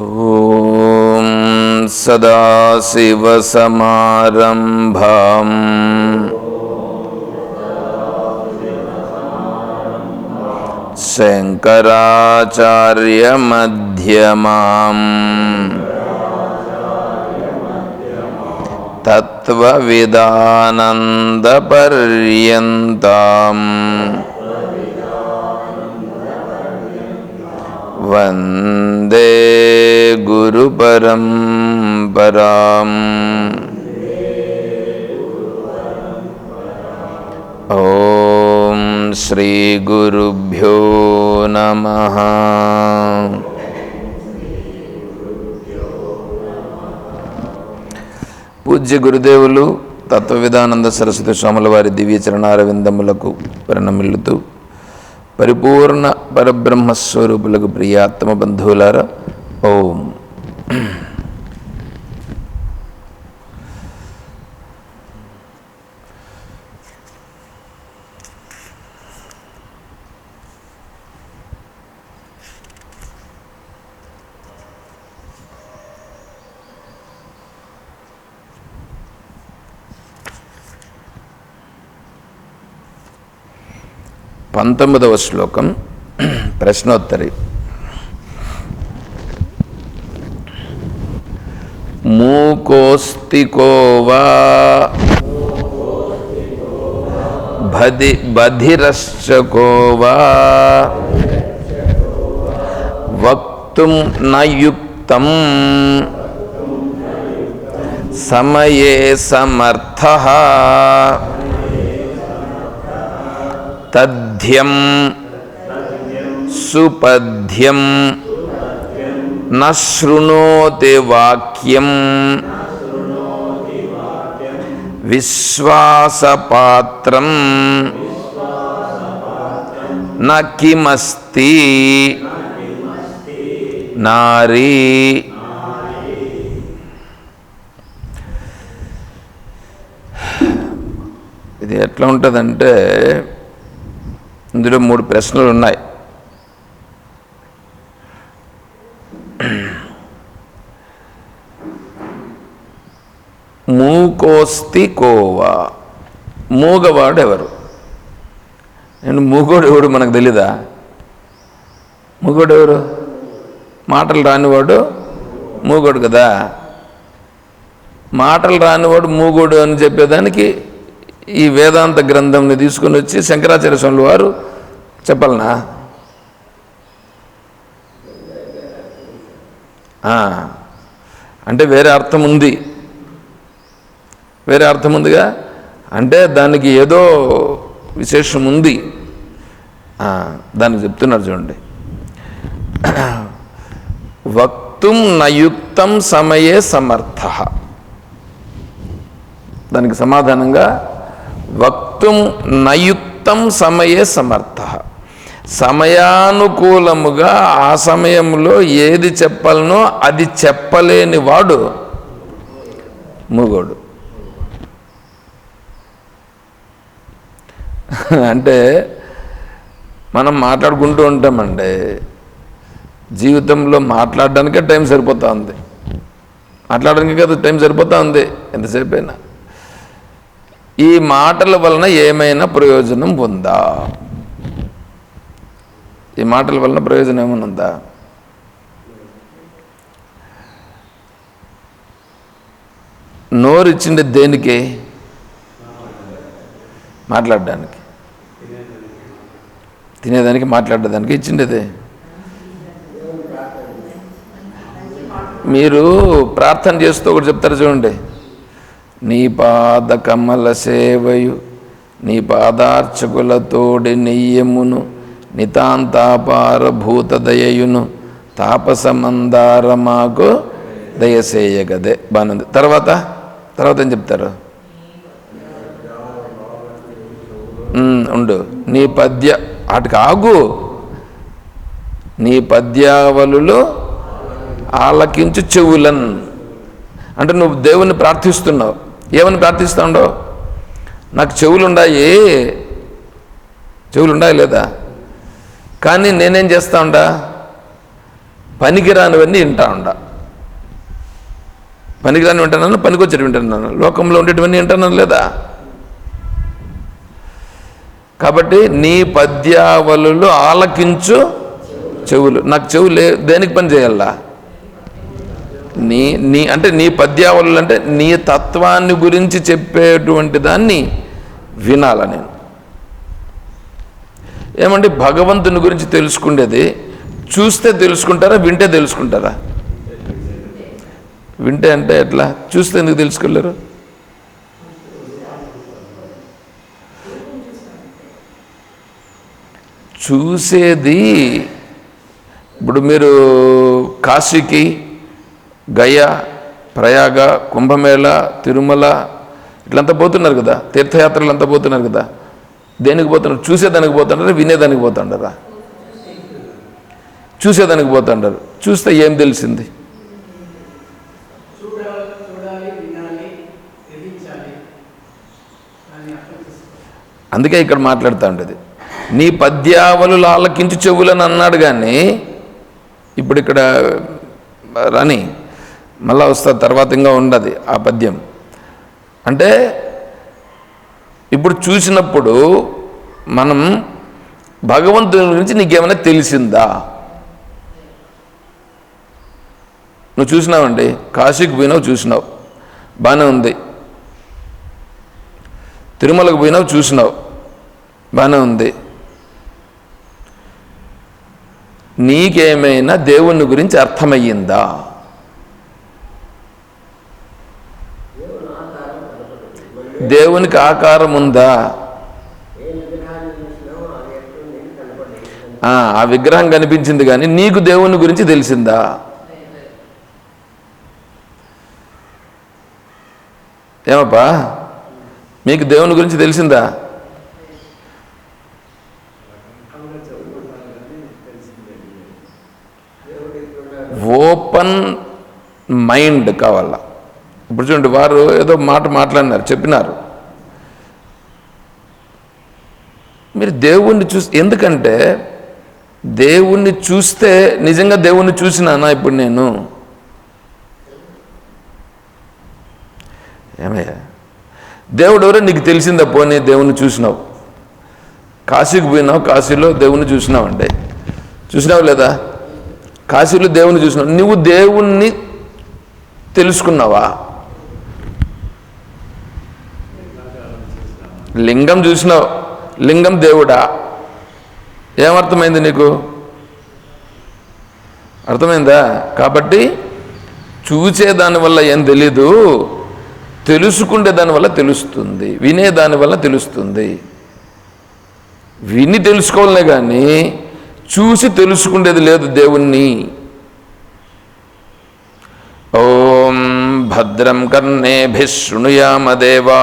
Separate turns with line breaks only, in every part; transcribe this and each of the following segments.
ॐ सदाशिवसमारम्भाम् शङ्कराचार्यमध्यमाम् तत्त्वविदानन्दपर्यन्ताम् वन्दे गुरुपरम्पराम् ॐ श्रीगुरुभ्यो नमः పూజ్య గురుదేవులు తత్వవిధానంద సరస్వతి స్వాముల వారి దివ్య చరణారవిందములకు ప్రణమిల్లుతూ పరిపూర్ణ పరబ్రహ్మస్వరూపులకు ప్రియాత్మ బంధువులారా ఓం పంతొమ్మిదవ శ్లోకం ప్రశ్నోత్తరి. మూకోస్తి కోవా భది బధిరశ్చ కోవా వక్తుం నయుక్తం సమయే సమర్థ తద్ తథ్యం సుపథ్యం న వాక్యం. విశ్వాసపాత్రం. న కిమస్తి. నారీ. ఇది ఎట్లా ఉంటుందంటే ఇందులో మూడు ప్రశ్నలు ఉన్నాయి. మూకోస్తి కోవా. మూగవాడు ఎవరు? నేను మూగోడు ఎవడు మనకు తెలీదా? మూగోడు ఎవరు? మాటలు రానివాడు మూగోడు కదా? మాటలు రానివాడు మూగోడు అని చెప్పేదానికి ఈ వేదాంత గ్రంథంని తీసుకుని వచ్చి శంకరాచార్య స్వామి వారు చెప్పాలనా? అంటే వేరే అర్థం ఉంది. వేరే అర్థం ఉందిగా? అంటే దానికి ఏదో విశేషం ఉంది. దానికి చెప్తున్నారు చూడండి. వక్తుం నయుక్తం సమయే సమర్థ. దానికి సమాధానంగా వక్తుం నయుక్తం సమయే సమర్థ. సమయానుకూలముగా ఆ సమయంలో ఏది చెప్పాలనో అది చెప్పలేని వాడు మూగోడు. అంటే మనం మాట్లాడుకుంటూ ఉంటామండి. జీవితంలో మాట్లాడడానికే టైం సరిపోతా ఉంది మాట్లాడడానికి కదా టైం సరిపోతా ఉంది ఎంతసేపు అయినా ఈ మాటల వలన ఏమైనా ప్రయోజనం ఉందా? ఈ మాటల వలన ప్రయోజనం ఏమైనా ఉందా? నోరిచ్చింది దేనికి? మాట్లాడడానికి. తినేదానికి మాట్లాడడానికి ఇచ్చిండేదే. మీరు ప్రార్థన చేస్తూ ఒకటి చెప్తారు చూడండి. నీ పాద కమల సేవయు నీ పాదార్చకులతోడి నెయ్యమును నితాంతాపార భూత దయయును తాపసమందార మాకు దయసేయగదే బాగుంది తర్వాత? తర్వాత ఏం చెప్తారు? ఉండు. నీ పద్య వాటికి ఆగు. నీ పద్యావలులో ఆలకించు చెవులన్. అంటే నువ్వు దేవుని ప్రార్థిస్తున్నావు. ఏమని ప్రార్థిస్తావు నాకు చెవులు ఉన్నాయి చెవులు ఉన్నాయి లేదా? కానీ నేనేం చేస్తా ఉండా? పనికిరానివన్నీ వింటా ఉండ. పనికిరాని వింటానన్నా పనికొచ్చేటి వింటున్నాను లోకంలో ఉండేటివన్నీ వింటాను లేదా? కాబట్టి నీ పద్యావళులు ఆలకించు చెవులు. నాకు చెవులు లే దేనికి పని చేయాలా? నీ నీ అంటే నీ పద్యావళులు అంటే నీ తత్వాన్ని గురించి చెప్పేటువంటి దాన్ని వినాల నేను. ఏమంటే భగవంతుని గురించి తెలుసుకునేది చూస్తే తెలుసుకుంటారా వింటే తెలుసుకుంటారా? వింటే అంటే ఎట్లా? చూస్తే ఎందుకు తెలుసుకోలేరు చూసేది ఇప్పుడు మీరు కాశీకి గయా ప్రయాగ కుంభమేళ తిరుమల ఇట్లంతా పోతున్నారు కదా తీర్థయాత్రలు అంతా పోతున్నారు కదా. దేనికి పోతున్నారు చూసేదానికి పోతుంటారు వినేదానికి పోతుంటారా చూసేదానికి పోతుంటారు చూస్తే ఏం తెలిసింది? అందుకే ఇక్కడ మాట్లాడుతూ ఉండేది నీ పద్యావలు ఆలకించి చెవులని అన్నాడు కానీ ఇప్పుడు ఇక్కడ రాని మళ్ళా వస్తా తర్వాత ఇంకా ఉండదు ఆ పద్యం. అంటే ఇప్పుడు చూసినప్పుడు మనం భగవంతుని గురించి నీకేమైనా తెలిసిందా? నువ్వు చూసినావండి? కాశీకి పోయినావు చూసినావు. బాగానే ఉంది. తిరుమలకు పోయినావు చూసినావు. బాగానే ఉంది. నీకేమైనా దేవుని గురించి అర్థమయ్యిందా? దేవునికి ఆకారం ఉందా? ఆ, విగ్రహం కనిపించింది కానీ నీకు దేవుని గురించి తెలిసిందా? ఏమప్పా? మీకు దేవుని గురించి తెలిసిందా? ఓపెన్ మైండ్ కావాలా? ఇప్పుడు చూడండి వారు ఏదో మాట మాట్లాడినారు చెప్పినారు. మీరు దేవుణ్ణి చూసి ఎందుకంటే దేవుణ్ణి చూస్తే నిజంగా దేవుణ్ణి చూసినానా ఇప్పుడు నేను? ఏమయ్యా? దేవుడు ఎవరో నీకు తెలిసిందా పోనీ దేవుణ్ణి చూసినావు? కాశీకి పోయినావు కాశీలో దేవుణ్ణి చూసినావు అంటే చూసినావు లేదా? కాశీలో దేవుణ్ణి చూసినావు. నువ్వు దేవుణ్ణి తెలుసుకున్నావా? లింగం చూసినావు. లింగం దేవుడా? ఏమర్థమైంది నీకు? అర్థమైందా? కాబట్టి చూసే వల్ల ఏం తెలీదు. తెలుసుకుంటే దాని వల్ల తెలుస్తుంది. వినే దానివల్ల తెలుస్తుంది. విని తెలుసుకోవాలనే కానీ చూసి తెలుసుకునేది లేదు దేవుణ్ణి. ఓం భద్రం కర్ణేభిశృణుయామదేవా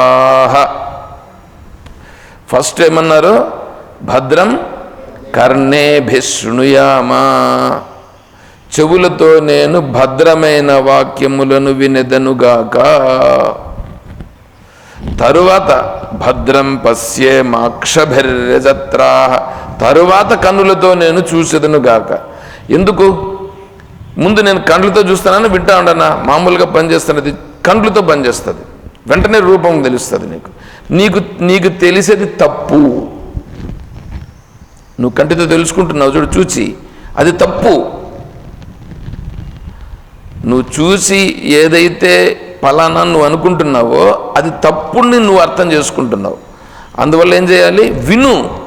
ఫస్ట్ ఏమన్నారు? భద్రం కర్ణేభి శృణుయామా. చెవులతో నేను భద్రమైన వాక్యములను వినెదనుగాక తరువాత భద్రం పశ్యే మాక్షభిర్యజత్రా. తరువాత కన్నులతో నేను చూసేదనుగాక ఎందుకు? ముందు నేను కండ్లతో చూస్తానని వింటా ఉండనా? మామూలుగా పనిచేస్తున్నది కండ్లతో పనిచేస్తుంది. వెంటనే రూపం తెలుస్తుంది నీకు. నీకు నీకు తెలిసేది తప్పు. నువ్వు కంటితో తెలుసుకుంటున్నావు చూడు చూచి. అది తప్పు. నువ్వు చూసి ఏదైతే ఫలానా నువ్వు అనుకుంటున్నావో అది తప్పుని నువ్వు అర్థం చేసుకుంటున్నావు. అందువల్ల ఏం చేయాలి? విను.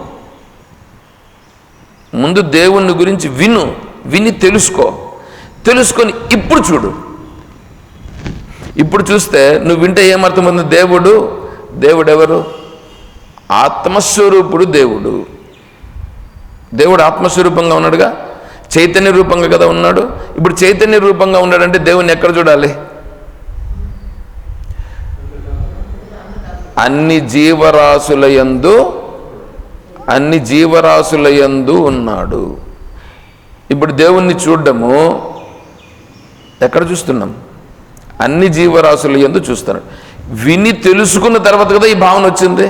ముందు దేవుణ్ణి గురించి విను. విని తెలుసుకో. తెలుసుకొని ఇప్పుడు చూడు. ఇప్పుడు చూస్తే నువ్వు వింటే ఏమర్థమవుతుంది? దేవుడు దేవుడెవరు? ఆత్మస్వరూపుడు దేవుడు. దేవుడు ఆత్మస్వరూపంగా ఉన్నాడుగా? చైతన్య రూపంగా కదా ఉన్నాడు? ఇప్పుడు చైతన్య రూపంగా ఉన్నాడంటే దేవుని ఎక్కడ చూడాలి? అన్ని జీవరాశుల యందు అన్ని జీవరాశుల యందు ఉన్నాడు. ఇప్పుడు దేవుణ్ణి చూడడము ఎక్కడ చూస్తున్నాం? అన్ని జీవరాశుల యందు చూస్తున్నాడు. విని తెలుసుకున్న తర్వాత కదా ఈ భావన వచ్చింది?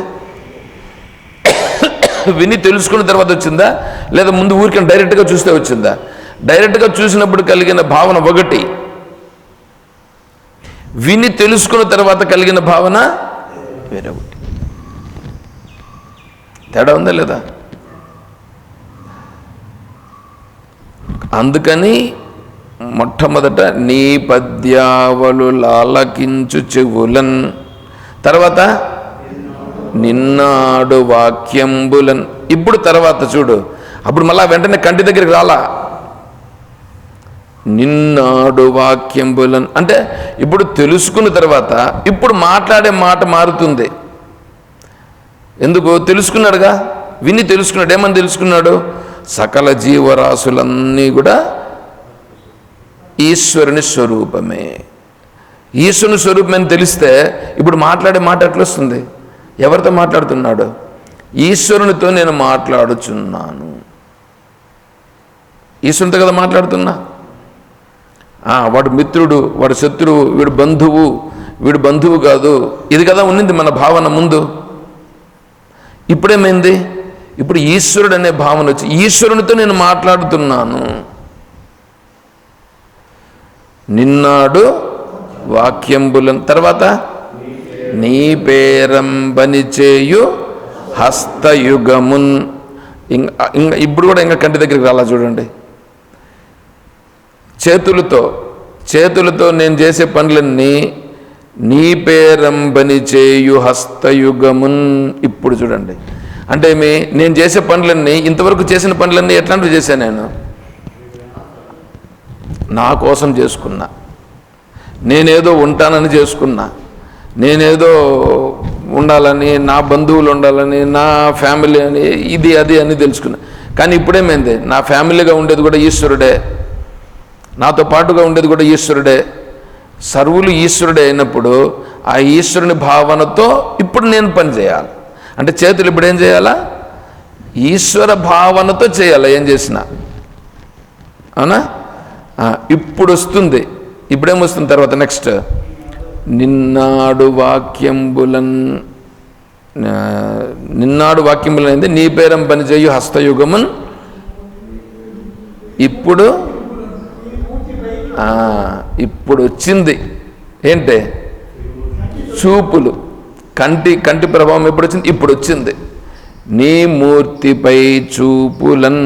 విని తెలుసుకున్న తర్వాత వచ్చిందా? లేదా ముందు ఊరికి డైరెక్ట్గా చూస్తే వచ్చిందా? డైరెక్ట్గా చూసినప్పుడు కలిగిన భావన ఒకటి. విని తెలుసుకున్న తర్వాత కలిగిన భావన వేరే ఒకటి తేడా ఉందా లేదా? అందుకని మొట్టమొదట నీ పద్యావలు లాలకించు చెవులన్. తర్వాత నిన్నాడు వాక్యంబులన్. ఇప్పుడు తర్వాత చూడు. అప్పుడు మళ్ళా వెంటనే కంటి దగ్గరికి రాలా. నిన్నాడు వాక్యంబులన్. అంటే ఇప్పుడు తెలుసుకున్న తర్వాత ఇప్పుడు మాట్లాడే మాట మారుతుంది. ఎందుకు? తెలుసుకున్నాడుగా? విని తెలుసుకున్నాడు. ఏమని తెలుసుకున్నాడు? సకల జీవరాశులన్నీ కూడా ఈశ్వరుని స్వరూపమే. ఈశ్వరుని స్వరూపం అని తెలిస్తే ఇప్పుడు మాట్లాడే మాట ఎట్లొస్తుంది? ఎవరితో మాట్లాడుతున్నాడు? ఈశ్వరునితో నేను మాట్లాడుచున్నాను. ఈశ్వరునితో కదా మాట్లాడుతున్నా? వాడు మిత్రుడు వాడు శత్రువు వీడు బంధువు వీడు బంధువు కాదు. ఇది కదా ఉన్నింది మన భావన ముందు. ఇప్పుడేమైంది? ఇప్పుడు ఈశ్వరుడు అనే భావన వచ్చి ఈశ్వరునితో నేను మాట్లాడుతున్నాను. నిన్నాడు వాక్యంబులం. తర్వాత నీ పేరంబని చేయు హస్తయుగమున్. ఇంకా ఇప్పుడు కూడా ఇంకా కంటి దగ్గరికి రాలా చూడండి. చేతులతో చేతులతో నేను చేసే పనులన్నీ నీ పేరంబని చేయు హస్తయుగమున్. ఇప్పుడు చూడండి. అంటే మీ నేను చేసే పనులన్నీ ఇంతవరకు చేసిన పనులన్నీ ఎట్లాంటివి చేశాను నేను? నా కోసం చేసుకున్నా. నేనేదో ఉంటానని చేసుకున్నా. నేనేదో ఉండాలని నా బంధువులు ఉండాలని నా ఫ్యామిలీ అని ఇది అది అని తెలుసుకున్నా. కానీ ఇప్పుడేమైంది నా ఫ్యామిలీగా ఉండేది కూడా ఈశ్వరుడే. నాతో పాటుగా ఉండేది కూడా ఈశ్వరుడే. సర్వులు ఈశ్వరుడే అయినప్పుడు ఆ ఈశ్వరుని భావనతో ఇప్పుడు నేను పని చేయాలి. అంటే చేతులు ఇప్పుడు ఏం చేయాలా? ఈశ్వర భావనతో చేయాలి? ఏం చేసినా. అవునా? ఇప్పుడు వస్తుంది ఇప్పుడేమొస్తుంది తర్వాత నెక్స్ట్ నిన్నాడు వాక్యంబులన్ నిన్నాడు వాక్యంబులన్ అయింది నీ పేరం పనిచేయు హస్తయుగమున్. ఇప్పుడు ఇప్పుడు వచ్చింది ఏంటి? చూపులు. కంటి కంటి ప్రభావం ఎప్పుడు వచ్చింది ఇప్పుడు వచ్చింది నీ మూర్తిపై చూపులన్.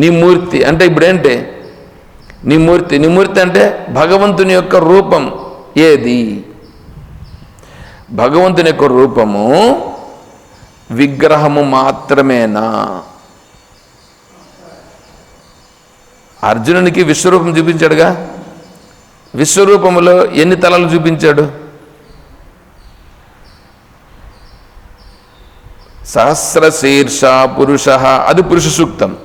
నీ మూర్తి అంటే ఇప్పుడు ఏంటి నిమూర్తి నిమూర్తి అంటే భగవంతుని యొక్క రూపం ఏది? భగవంతుని యొక్క రూపము విగ్రహము మాత్రమేనా? అర్జునునికి విశ్వరూపం చూపించాడుగా. విశ్వరూపములో ఎన్ని తలలు చూపించాడు? సహస్రశీర్ష పురుష అది పురుష సూక్తం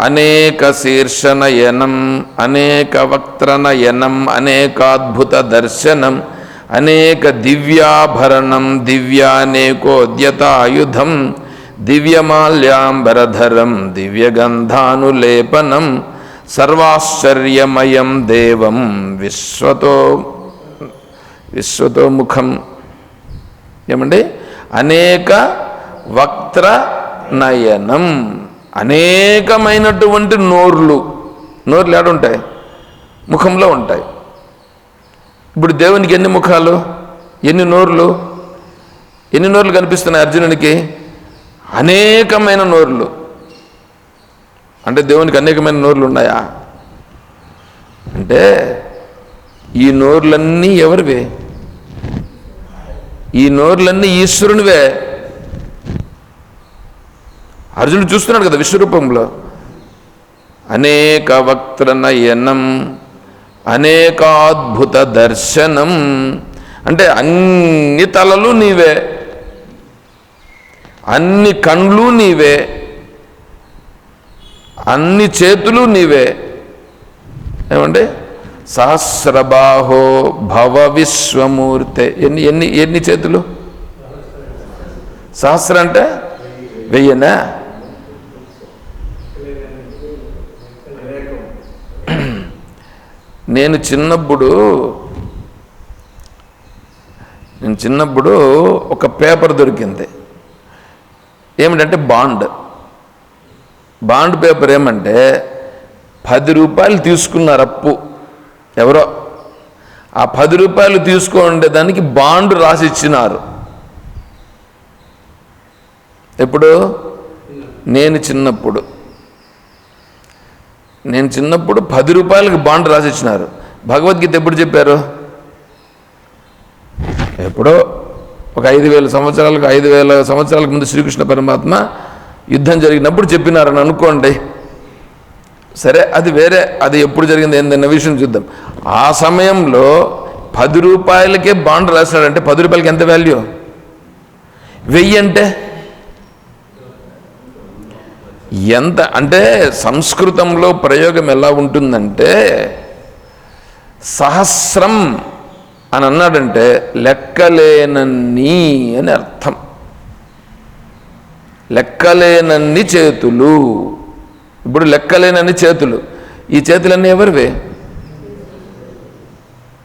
అనేక శీర్షనయనం అనేక వక్త్రనయనం అనేకాద్భుత దర్శనం అనేక దివ్యాభరణం దివ్యానేకోద్యతాయుధం దివ్యమాల్యాంబరధరం దివ్యగంధానులేపనం సర్వాశ్చర్యమయం దేవం విశ్వతో విశ్వతో ముఖం. ఏమండి? అనేక వక్త్ర నయనం అనేకమైనటువంటి నోర్లు. నోర్లు ఏడ ఉంటాయి ముఖంలో ఉంటాయి. ఇప్పుడు దేవునికి ఎన్ని ముఖాలు? ఎన్ని నోర్లు? ఎన్ని నోర్లు కనిపిస్తున్నాయి అర్జునునికి? అనేకమైన నోర్లు. అంటే దేవునికి అనేకమైన నోర్లు ఉన్నాయా? అంటే ఈ నోర్లన్నీ ఎవరివే? ఈ నోర్లన్నీ ఈశ్వరునివే. అర్జునుడు చూస్తున్నాడు కదా విశ్వరూపంలో. అనేక వక్త్రనయనం అనేకాద్భుత దర్శనం. అంటే అన్ని తలలు నీవే అన్ని కండ్లు నీవే అన్ని చేతులు నీవే. ఏమండి సహస్రబాహో భవ విశ్వమూర్తే. ఎన్ని ఎన్ని ఎన్ని చేతులు? సహస్ర అంటే వెయ్యనా? నేను చిన్నప్పుడు నేను చిన్నప్పుడు ఒక పేపర్ దొరికింది. ఏమిటంటే బాండ్. బాండ్ పేపర్ ఏమంటే పది రూపాయలు తీసుకున్నారు అప్పు. ఎవరో? ఆ పది రూపాయలు తీసుకోండే దానికి బాండ్ రాసి ఇచ్చినారు. ఎప్పుడు? నేను చిన్నప్పుడు. నేను చిన్నప్పుడు పది రూపాయలకి బాండ్ రాసిచ్చినారు. భగవద్గీత ఎప్పుడు చెప్పారు? ఎప్పుడో ఒక ఐదు వేల సంవత్సరాలకు ఐదు వేల సంవత్సరాలకు ముందు శ్రీకృష్ణ పరమాత్మ యుద్ధం జరిగినప్పుడు చెప్పినారని అనుకోండి. సరే అది వేరే అది ఎప్పుడు జరిగింది ఏందన్న విషయం చూద్దాం. ఆ సమయంలో పది రూపాయలకే బాండ్ రాసినాడంటే పది రూపాయలకి ఎంత వాల్యూ వెయ్యి అంటే? ఎంత అంటే సంస్కృతంలో ప్రయోగం ఎలా ఉంటుందంటే సహస్రం అని అన్నాడంటే లెక్కలేనన్ని అని అర్థం. లెక్కలేనన్ని చేతులు. ఇప్పుడు లెక్కలేనన్ని చేతులు. ఈ చేతులన్నీ ఎవరివే?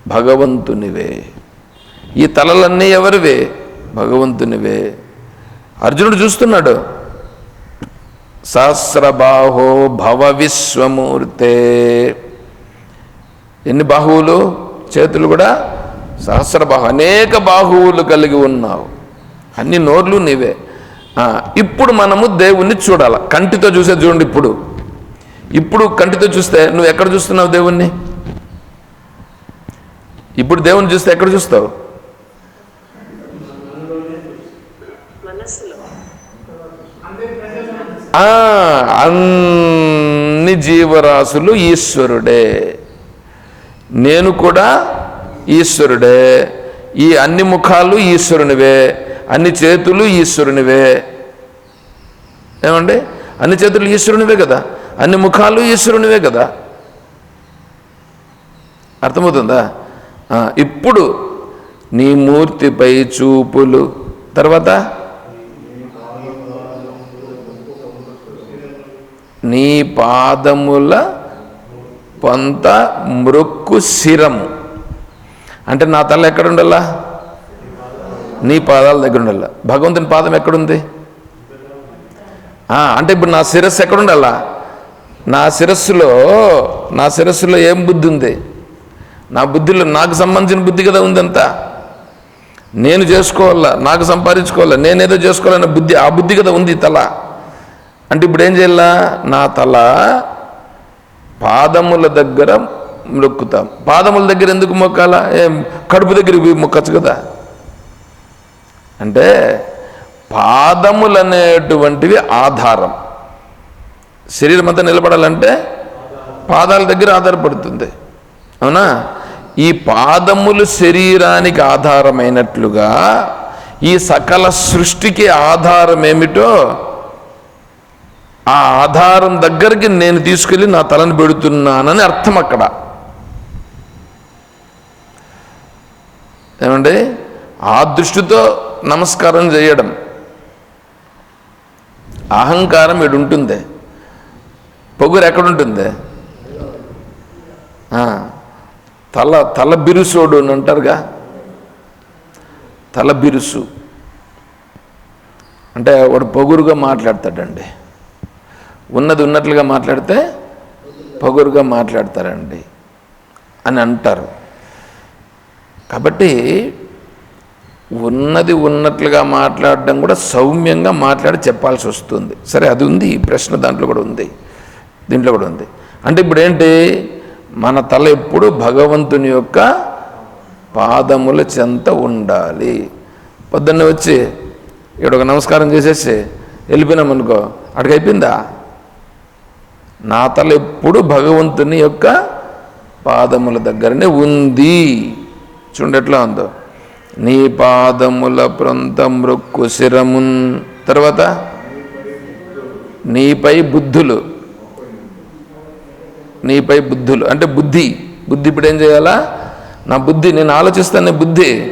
భగవంతునివే. ఈ తలలన్నీ ఎవరివే? భగవంతునివే. అర్జునుడు చూస్తున్నాడు. సహస్రబాహో భవ విశ్వమూర్తే. ఎన్ని బాహువులు? చేతులు కూడా సహస్రబాహు. అనేక బాహువులు కలిగి ఉన్నావు. అన్ని నోర్లు నీవే. ఇప్పుడు మనము దేవుణ్ణి చూడాల. కంటితో చూసేది చూడండి ఇప్పుడు. ఇప్పుడు కంటితో చూస్తే నువ్వు ఎక్కడ చూస్తున్నావు దేవుణ్ణి? ఇప్పుడు దేవుణ్ణి చూస్తే ఎక్కడ చూస్తావు
మనస్సులో
అందరి ప్రజలను
ఆ, అన్ని జీవరాశులు ఈశ్వరుడే. నేను కూడా ఈశ్వరుడే. ఈ అన్ని ముఖాలు ఈశ్వరునివే. అన్ని చేతులు ఈశ్వరునివే. ఏమండి? అన్ని చేతులు ఈశ్వరునివే కదా? అన్ని ముఖాలు ఈశ్వరునివే కదా? అర్థమవుతుందా? ఇప్పుడు నీ మూర్తిపై చూపులు. తర్వాత? నీ పాదముల పొంత మృక్కు శిరము. అంటే నా తల ఎక్కడ ఉండాలా నీ పాదాల దగ్గర ఉండాలా భగవంతుని పాదం ఎక్కడుంది? అంటే ఇప్పుడు నా శిరస్సు ఎక్కడుండాలా నా శిరస్సులో నా శిరస్సులో ఏం బుద్ధి ఉంది? నా బుద్ధిలో నాకు సంబంధించిన బుద్ధి కదా ఉందంతా. నేను చేసుకోవాలా? నాకు సంపాదించుకోవాలా? నేనేదో చేసుకోవాలన్న బుద్ధి ఆ బుద్ధి కదా ఉంది తల. అంటే ఇప్పుడు ఏం చేయాల? నా తల పాదముల దగ్గర మొక్కుతాం. పాదముల దగ్గర ఎందుకు మొక్కాలా? ఏం కడుపు దగ్గర మొక్కచ్చు కదా. అంటే పాదములు అనేటువంటివి ఆధారం. శరీరం అంతా నిలబడాలంటే పాదాల దగ్గర ఆధారపడుతుంది. అవునా? ఈ పాదములు శరీరానికి ఆధారమైనట్లుగా ఈ సకల సృష్టికి ఆధారం ఏమిటో ఆ ఆధారం దగ్గరికి నేను తీసుకెళ్ళి నా తలను పెడుతున్నానని అర్థం అక్కడ. ఏమండి? ఆ దృష్టితో నమస్కారం చేయడం. అహంకారం ఇడు ఉంటుంది. పొగురు ఎక్కడుంటుంది? తల తల బిరుసోడు అని అంటారుగా. తల బిరుసు. అంటే వాడు పొగురుగా మాట్లాడతాడండి. ఉన్నది ఉన్నట్లుగా మాట్లాడితే పొగురుగా మాట్లాడతారండి అని అంటారు. కాబట్టి ఉన్నది ఉన్నట్లుగా మాట్లాడడం కూడా సౌమ్యంగా మాట్లాడి చెప్పాల్సి వస్తుంది. సరే అది ఉంది. ఈ ప్రశ్న దాంట్లో కూడా ఉంది. దీంట్లో కూడా ఉంది. అంటే ఇప్పుడు ఏంటి మన తల ఎప్పుడు భగవంతుని యొక్క పాదముల చెంత ఉండాలి. పొద్దున్నే వచ్చి ఇక్కడ ఒక నమస్కారం చేసేసి వెళ్ళిపోయినాం అనుకో అక్కడికి అయిపోయిందా? నా తల ఎప్పుడు భగవంతుని యొక్క పాదముల దగ్గరనే ఉంది. చూడండి ఎట్లా ఉందో. నీ పాదముల ప్రాంతం మృక్కు శిరమున్. తర్వాత? నీపై బుద్ధులు. నీపై బుద్ధులు. అంటే బుద్ధి. బుద్ధి ఇప్పుడు ఏం చేయాలా? నా బుద్ధి నేను ఆలోచిస్తానే బుద్ధి.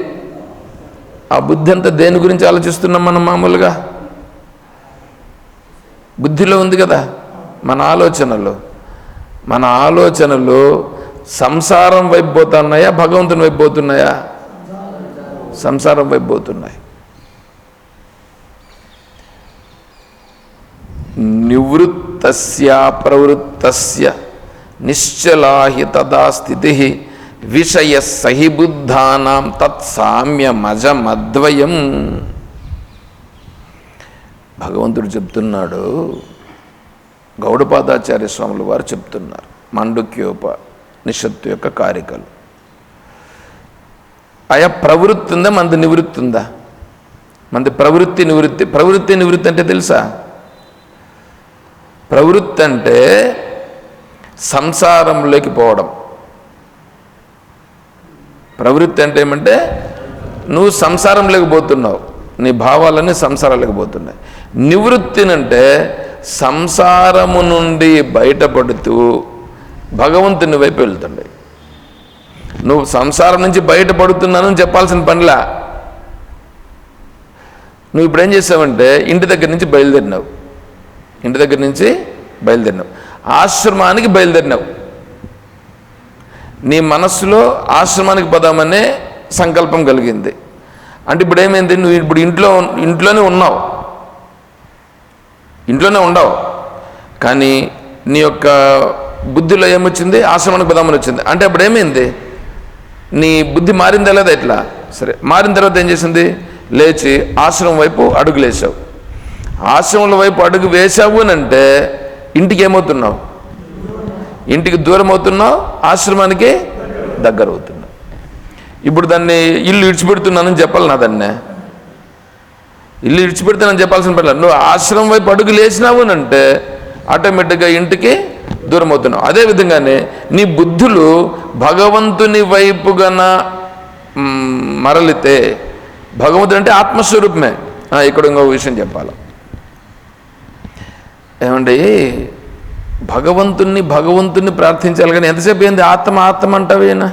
ఆ బుద్ధి అంతా దేని గురించి ఆలోచిస్తున్నాం మనం మామూలుగా? బుద్ధిలో ఉంది కదా. మన ఆలోచనలు. మన ఆలోచనలు సంసారం వైపు పోతున్నాయా భగవంతుని వైపు పోతున్నాయా? సంసారం వైపు పోతున్నాయి. నివృత్తి నివృత్తస్య ప్రవృత్తస్య నిశ్చలాహి తదా స్థితి విషయ సహిబుద్ధానాం తత్సామ్యమజమద్వయం భగవంతుడు చెప్తున్నాడు గౌడపాదాచార్య స్వాములు వారు చెప్తున్నారు. మండుక్యోప నిషత్తు యొక్క కారికలు. ఆయా ప్రవృత్తి ఉందా మనది నివృత్తి ఉందా మంది ప్రవృత్తి నివృత్తి ప్రవృత్తి నివృత్తి అంటే తెలుసా? ప్రవృత్తి అంటే సంసారంలోకి పోవడం. ప్రవృత్తి అంటే ఏమంటే నువ్వు సంసారంలోకి పోతున్నావు. నీ భావాలన్నీ సంసారాలకు పోతున్నాయి. నివృత్తినంటే సంసారము నుండి బయటపడుతూ భగవంతుని వైపు వెళ్తుండే. నువ్వు సంసారం నుంచి బయటపడుతున్నానని చెప్పాల్సిన పనిలా. నువ్వు ఇప్పుడు ఏం చేసావంటే ఇంటి దగ్గర నుంచి బయలుదేరినావు. ఇంటి దగ్గర నుంచి బయలుదేరినావు. ఆశ్రమానికి బయలుదేరినావు. నీ మనస్సులో ఆశ్రమానికి పోదామనే సంకల్పం కలిగింది. అంటే ఇప్పుడు ఏమైంది? నువ్వు ఇప్పుడు ఇంట్లో ఇంట్లోనే ఉన్నావు. ఇంట్లోనే ఉండవు. కానీ నీ యొక్క బుద్ధిలో ఏమొచ్చింది? ఆశ్రమానికి పోదామని వచ్చింది. అంటే అప్పుడు ఏమైంది? నీ బుద్ధి మారిందా లేదా ఇట్లా? సరే మారిన తర్వాత ఏం చేసింది? లేచి ఆశ్రమం వైపు అడుగు లేచావు ఆశ్రమం వైపు అడుగు వేసావు అని అంటే ఇంటికి ఏమవుతున్నావు? ఇంటికి దూరం అవుతున్నావు ఆశ్రమానికి దగ్గర అవుతున్నావు. ఇప్పుడు దాన్ని ఇల్లు ఇడిచిపెడుతున్నానని చెప్పాలి నా దాన్నే. ఇల్లు ఇడిచిపెడుతున్నానని చెప్పాల్సిన పని నువ్వు ఆశ్రమం వైపు అడుగు లేచినావు అని అంటే ఆటోమేటిక్గా ఇంటికి దూరం అవుతున్నావు. అదే విధంగానే నీ బుద్ధులు భగవంతుని వైపు గన మరలితే భగవంతుడు అంటే ఆత్మస్వరూపమే. ఇక్కడ ఇంకో విషయం చెప్పాలి. ఏమండి? భగవంతుణ్ణి భగవంతుణ్ణి ప్రార్థించాలి కానీ ఎంతసేపు ఏంది ఆత్మ ఆత్మ అంటావేనా?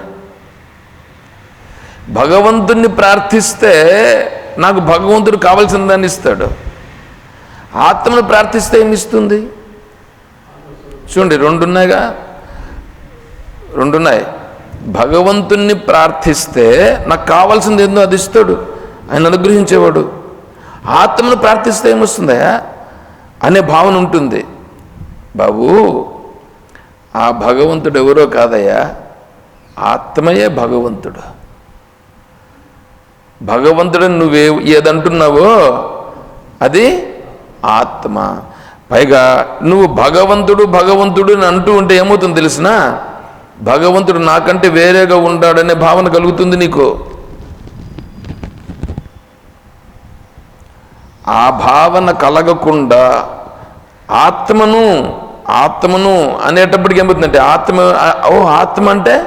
భగవంతుణ్ణి ప్రార్థిస్తే నాకు భగవంతుడు కావలసిన దాన్ని ఇస్తాడు. ఆత్మను ప్రార్థిస్తే ఏమి ఇస్తుంది చూడండి రెండున్నాయిగా? రెండున్నాయి. భగవంతుణ్ణి ప్రార్థిస్తే నాకు కావాల్సింది ఏందో అది ఇస్తాడు. ఆయన అనుగ్రహించేవాడు. ఆత్మను ప్రార్థిస్తే ఏమొస్తుందా? అనే భావన ఉంటుంది. బాబు ఆ భగవంతుడు ఎవరో కాదయ్యా? ఆత్మయే భగవంతుడు. భగవంతుడు నువ్వే ఏదంటున్నావో అది ఆత్మ. పైగా నువ్వు భగవంతుడు భగవంతుడు అని అంటూ ఉంటే ఏమవుతుంది తెలిసిన? భగవంతుడు నాకంటే వేరేగా ఉంటాడనే భావన కలుగుతుంది నీకు. ఆ భావన కలగకుండా ఆత్మను ఆత్మను అనేటప్పటికి ఏమవుతుందంటే ఆత్మ ఓ ఆత్మ అంటే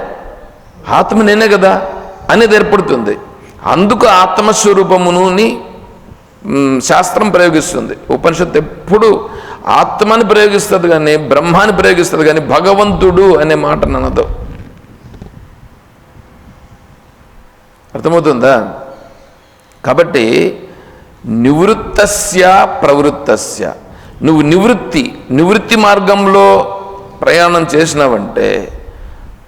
ఆత్మ నేనే కదా అనేది ఏర్పడుతుంది. అందుకు ఆత్మస్వరూపమునుని శాస్త్రం ప్రయోగిస్తుంది. ఉపనిషత్తు ఎప్పుడు ఆత్మని ప్రయోగిస్తుంది కానీ బ్రహ్మాన్ని ప్రయోగిస్తుంది కానీ భగవంతుడు అనే మాట నన్నదు అర్థమవుతుందా? కాబట్టి నివృత్తస్య ప్రవృత్తస్య. నువ్వు నివృత్తి నివృత్తి మార్గంలో ప్రయాణం చేసినావంటే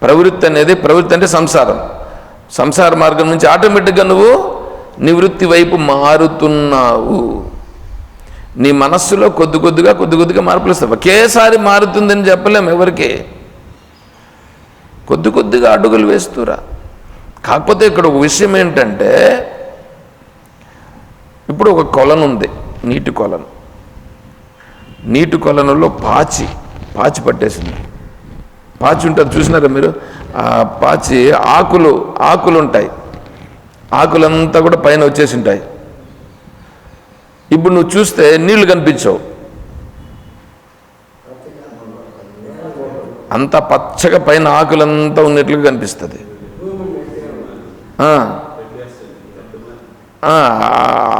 ప్రవృత్తి అనేది ప్రవృత్తి అంటే సంసారం. సంసార మార్గం నుంచి ఆటోమేటిక్గా నువ్వు నివృత్తి వైపు మారుతున్నావు. నీ మనస్సులో కొద్ది కొద్దిగా కొద్ది కొద్దిగా మార్పులు వస్తాయి. ఒకేసారి మారుతుందని చెప్పలేము ఎవరికి. కొద్ది కొద్దిగా అడుగులు వేస్తురా. కాకపోతే ఇక్కడ ఒక విషయం ఏంటంటే ఇప్పుడు ఒక కొలను ఉంది నీటి కొలను. నీటి కొలనులో పాచి పాచి పట్టేసింది. పాచి ఉంటుంది చూసినారా మీరు? పాచి ఆకులు ఆకులు ఉంటాయి ఆకులంతా కూడా పైన వచ్చేసి ఉంటాయి ఇప్పుడు నువ్వు చూస్తే నీళ్ళు కనిపించవు. అంత పచ్చగా పైన ఆకులంతా ఉన్నట్లుగా కనిపిస్తుంది.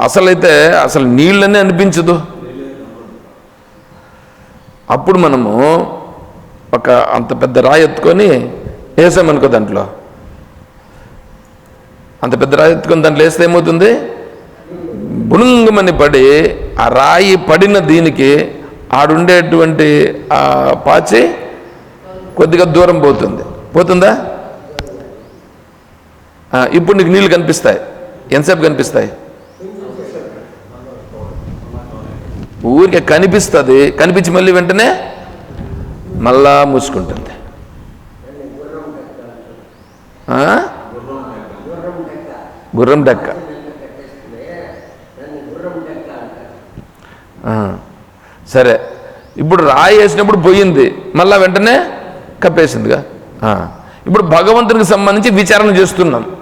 అసలైతే అసలు నీళ్ళనే అనిపించదు. అప్పుడు మనము ఒక అంత పెద్ద రాయి ఎత్తుకొని వేసామనుకో దాంట్లో? అంత పెద్ద రాయి ఎత్తుకుని దాంట్లో వేస్తే ఏమవుతుంది? బుణుంగమని పడి ఆ రాయి పడిన దీనికి ఆడుండేటువంటి ఆ పాచి కొద్దిగా దూరం పోతుంది. పోతుందా? ఇప్పుడు నీకు నీళ్ళు కనిపిస్తాయి. ఎంతసేపు కనిపిస్తాయి? ఊరికే కనిపిస్తుంది. కనిపించి మళ్ళీ వెంటనే మళ్ళా మూసుకుంటుంది. గుర్రం డెక్క. సరే. ఇప్పుడు రాయి వేసినప్పుడు పోయింది. మళ్ళా వెంటనే కప్పేసిందిగా. ఇప్పుడు భగవంతునికి సంబంధించి విచారణ చేస్తున్నాం.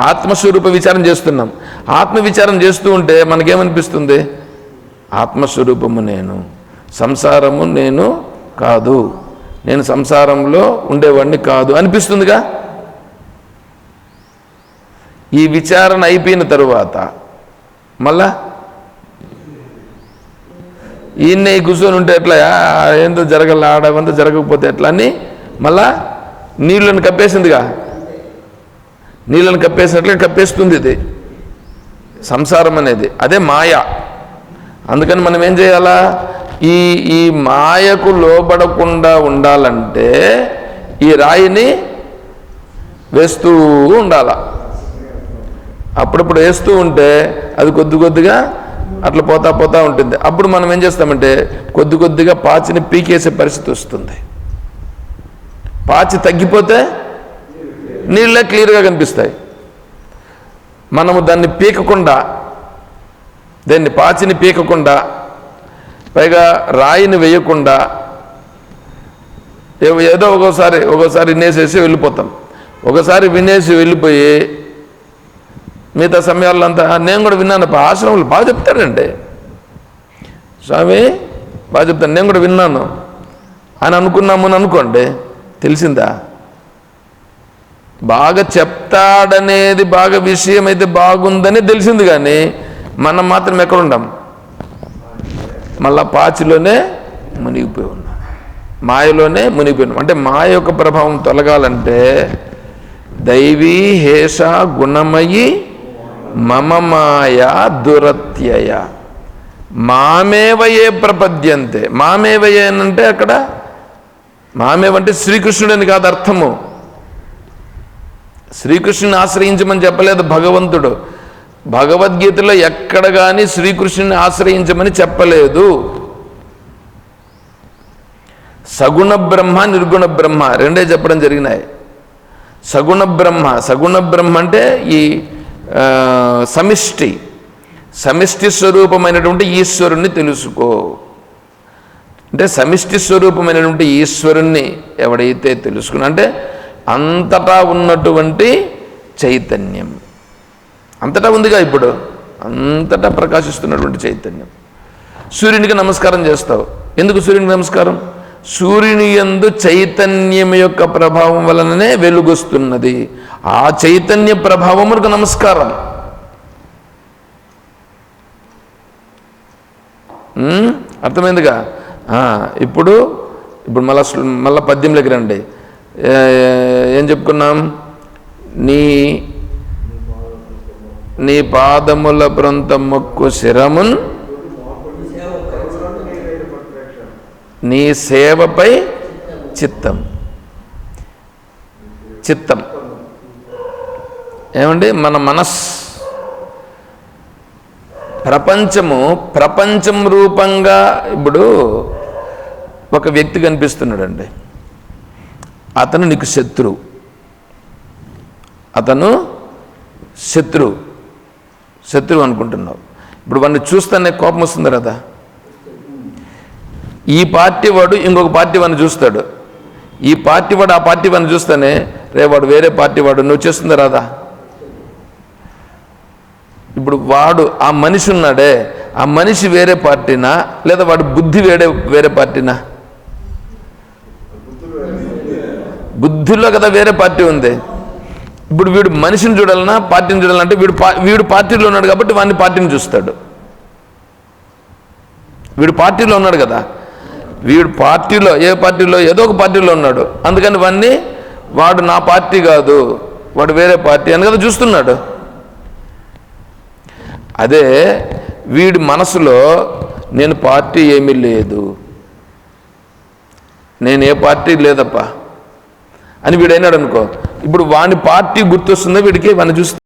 ఆత్మస్వరూప విచారం చేస్తున్నాం. ఆత్మ విచారం చేస్తూ ఉంటే మనకేమనిపిస్తుంది? ఆత్మస్వరూపము నేను. సంసారము నేను కాదు. నేను సంసారంలో ఉండేవాడిని కాదు. అనిపిస్తుందిగా? ఈ విచారణ అయిపోయిన తరువాత మళ్ళా? ఈయన్నే కూర్చొని ఉంటే ఎట్లా? ఏందో జరగల ఆడవంతా జరగకపోతే ఎట్లా అని మళ్ళా? నీళ్ళని కప్పేసిందిగా? నీళ్ళని కప్పేసినట్లే కప్పేస్తుంది ఇది. సంసారం అనేది. అదే మాయ. అందుకని మనం ఏం చేయాలా? ఈ ఈ మాయకు లోబడకుండా ఉండాలంటే ఈ రాయిని వేస్తూ ఉండాల. అప్పుడప్పుడు వేస్తూ ఉంటే అది కొద్ది కొద్దిగా అట్లా పోతా పోతా ఉంటుంది. అప్పుడు మనం ఏం చేస్తామంటే కొద్ది కొద్దిగా పాచిని పీకేసే పరిస్థితి వస్తుంది. పాచి తగ్గిపోతే నీళ్ళే క్లియర్గా కనిపిస్తాయి. మనము దాన్ని పీకకుండా దాన్ని పాచిని పీకకుండా పైగా రాయిని వేయకుండా ఏదో ఒక్కోసారి ఒక్కోసారి వినేసేసి వెళ్ళిపోతాం. ఒకసారి వినేసి వెళ్ళిపోయి మిగతా సమయాల్లో అంతా నేను కూడా విన్నాను ఆశ్రమంలో బాగా చెప్తాడండి. స్వామి బాగా చెప్తాను నేను కూడా విన్నాను. అని అనుకున్నాము అని అనుకోండి తెలిసిందా? బాగా చెప్తాడనేది బాగా విషయం అయితే బాగుందని తెలిసింది కానీ మనం మాత్రం ఎక్కడ మళ్ళా పాచిలోనే మునిగిపోయి ఉన్నాం. మాయలోనే మునిగిపోయినాం అంటే మాయ యొక్క ప్రభావం తొలగాలంటే దైవీ హేష గుణమయి మమ మాయ దురత్యయ. మామేవయే ప్రపద్యంతే. మామేవయే అంటే అక్కడ మామేవంటే శ్రీకృష్ణుడని కాదు అర్థము. శ్రీకృష్ణుని ఆశ్రయించమని చెప్పలేదు భగవంతుడు. భగవద్గీతలో ఎక్కడ కానీ శ్రీకృష్ణుని ఆశ్రయించమని చెప్పలేదు. సగుణ బ్రహ్మ నిర్గుణ బ్రహ్మ రెండే చెప్పడం జరిగినాయి. సగుణ బ్రహ్మ సగుణ బ్రహ్మ అంటే ఈ సమిష్టి. సమిష్టి స్వరూపమైనటువంటి ఈశ్వరుణ్ణి తెలుసుకో. అంటే సమిష్టి స్వరూపమైనటువంటి ఈశ్వరుణ్ణి ఎవడైతే తెలుసుకున్నా అంటే అంతటా ఉన్నటువంటి చైతన్యం. అంతటా ఉందిగా ఇప్పుడు. అంతటా ప్రకాశిస్తున్నటువంటి చైతన్యం. సూర్యునికి నమస్కారం చేస్తావు. ఎందుకు సూర్యునికి నమస్కారం? సూర్యుని యందు చైతన్యం యొక్క ప్రభావం వలననే వెలుగొస్తున్నది. ఆ చైతన్య ప్రభావమునకు నమస్కారం. అర్థమైందిగా? ఇప్పుడు ఇప్పుడు మళ్ళా మళ్ళీ మళ్ళా పద్యంలోకి రండి. ఏం చెప్పుకున్నాం? నీ నీ పాదముల ప్రాంత మొక్కు శిరమున్ నీ సేవపై చిత్తం. చిత్తం. ఏమండి? మన మనస్. ప్రపంచము ప్రపంచం రూపంగా ఇప్పుడు ఒక వ్యక్తి కనిపిస్తున్నాడండి. అతను నీకు శత్రువు. అతను శత్రువు. శత్రువు అనుకుంటున్నావు. ఇప్పుడు వాడిని చూస్తానే కోపం వస్తుంది కదా ఈ పార్టీ వాడు ఇంకొక పార్టీ వాడిని చూస్తాడు. ఈ పార్టీ వాడు ఆ పార్టీ వాడిని చూస్తానే రే వాడు వేరే పార్టీ వాడు నువ్వు చేస్తుంది రాదా ఇప్పుడు వాడు ఆ మనిషి ఉన్నాడే ఆ మనిషి వేరే పార్టీనా లేదా వాడు బుద్ధి వేరే వేరే పార్టీనా? బుద్ధిలో కదా వేరే పార్టీ ఉంది. ఇప్పుడు వీడు మనిషిని చూడాలన్నా పార్టీని చూడాలంటే వీడు వీడు పార్టీలో ఉన్నాడు కాబట్టి వాడిని పార్టీని చూస్తాడు. వీడు పార్టీలో ఉన్నాడు కదా. వీడు పార్టీలో ఏ పార్టీలో ఏదో ఒక పార్టీలో ఉన్నాడు. అందుకని వాడిని వాడు నా పార్టీ కాదు వాడు వేరే పార్టీ అని కదా చూస్తున్నాడు. అదే వీడి మనసులో నేను పార్టీ ఏమీ లేదు. నేను ఏ పార్టీ లేదప్పా. అని వీడైనాడు అనుకో ఇప్పుడు వాని పార్టీ గుర్తొస్తుందో వీడికి వాడిని చూస్తే